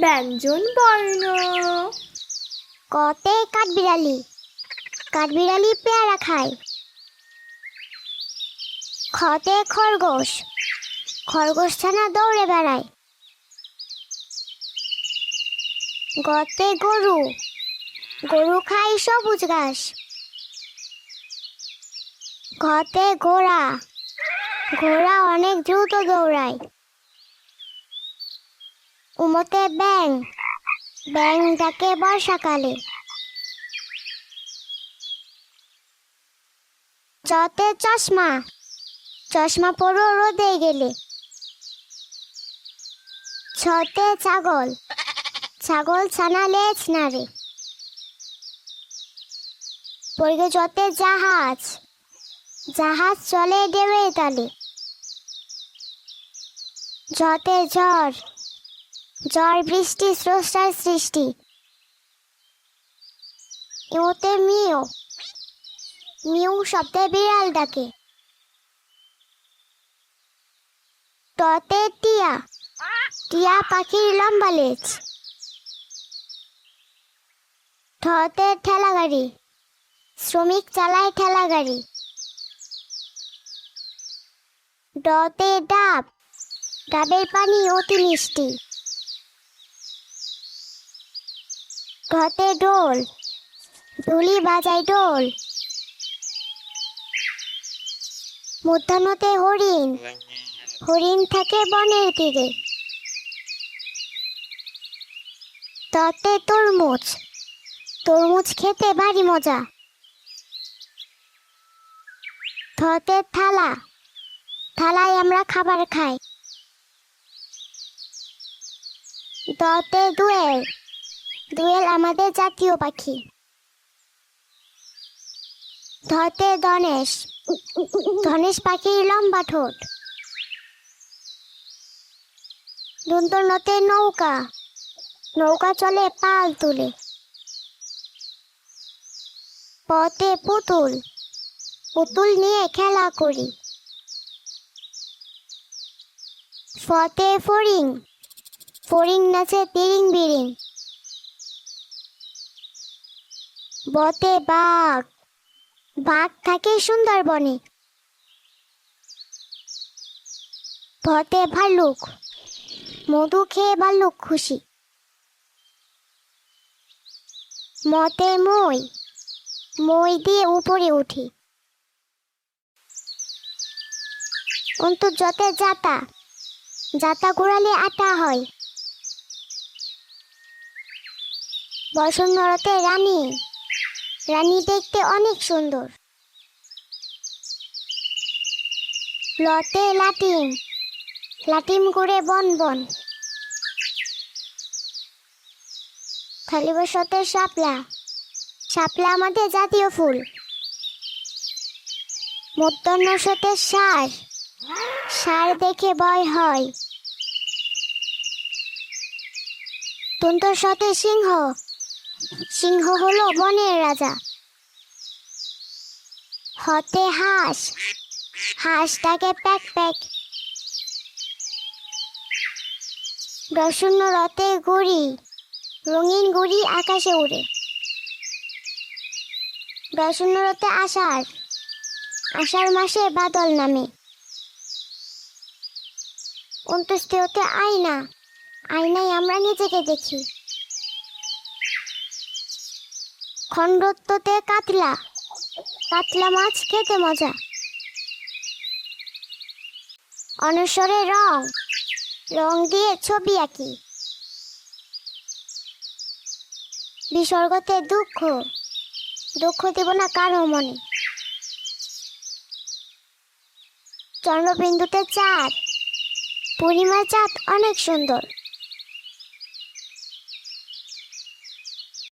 ব্যঞ্জন বর্ণ। কতে কাঠবিড়ালি। কাঠবিড়ালি পেয়ারা খায়। খতে খরগোশ। খরগোশ ছানা দৌড়ে বেড়ায়। গতে গরু। গরু খায় সবুজ ঘাস। ঘতে ঘোড়া। ঘোড়া অনেক দ্রুত দৌড়ায়। উমতে ব্যাং। ব্যাং ডাকে বর্ষাকালে চতে চশমা। চশমা পরো রোদে গেলে। ছতে ছাগল। ছাগল ছানা লেজ নাড়ে। পড়বে যতে জাহাজ। জাহাজ চলে ডেবে তালে। যতে ঝড়। ঝড় বৃষ্টি, স্রষ্টার সৃষ্টি। ইউতে মিও মিউ শব্দে বিড়াল ডাকে। টতে টিয়া। টিয়া পাখির লম্বা লেজ। ঠতে ঠেলা গাড়ি শ্রমিক চালায় ঠেলা গাড়ি ডতে ডাব। ডাবের পানি অতি মিষ্টি। ঘতে ডোল ঢুলি বাজায় ডোল মধ্যাহ্নতে হরিণ হরিণ থাকে বনের তীরে। ততে তরমুজ তরমুজ খেতে ভারী মজা। থতে থালা, থালায় আমরা খাবার খাই। দতে দুয়েল দুয়েল আমাদের জাতীয় পাখি। ধতে ধনেশ। ধনেশ পাখির লম্বা ঠোঁট। দন্তনতে নৌকা। নৌকা চলে পাল তুলে। পথে পুতুল। পুতুল নিয়ে খেলা করি। ফতে ফড়িং। ফড়িং নাচে তিরিং বিরিং। বতে বাঘ। বাঘ থাকে সুন্দরবনে। ভতে ভাল্লুক। মধু খেয়ে ভাল্লুক খুশি। মতে মই। মই দিয়ে উপরে উঠি। অন্তর্জতে জাতা জাতা ঘোরালে আটা হয়। বসন্তরতে রানী। রানী দেখতে অনেক সুন্দর। লতে লাটিম। লাটিম করে বন বন। খালি বসতে শাপলা। শাপলা আমাদের জাতীয় ফুল। মধ্যাহ্ন সতে সার। সার দেখে ভয় হয়। তন্তর সাথে সিংহ। সিংহ হলো বনের রাজা। হতে হাঁস। হাঁসটাকে প্যাক প্যাক। প্রসন্ন রথে গুড়ি। রঙিন গুড়ি আকাশে উড়ে। প্রসন্ন রথে আষাঢ়। আষাঢ় মাসে বাদল নামে। অন্ত্যেষ্টিতে আয়না। আয়নায় আমরা নিজেকে দেখি। খণ্ডত্বতে কাতলা। কাতলা মাছ খেতে মজা। অনসরে রং। রং দিয়ে ছবি আঁকি। বিসর্গতে দুঃখ। দুঃখ দেব না কারও মনে। চন্দ্রবিন্দুতে চাঁদ। পূর্ণিমার চাঁদ অনেক সুন্দর।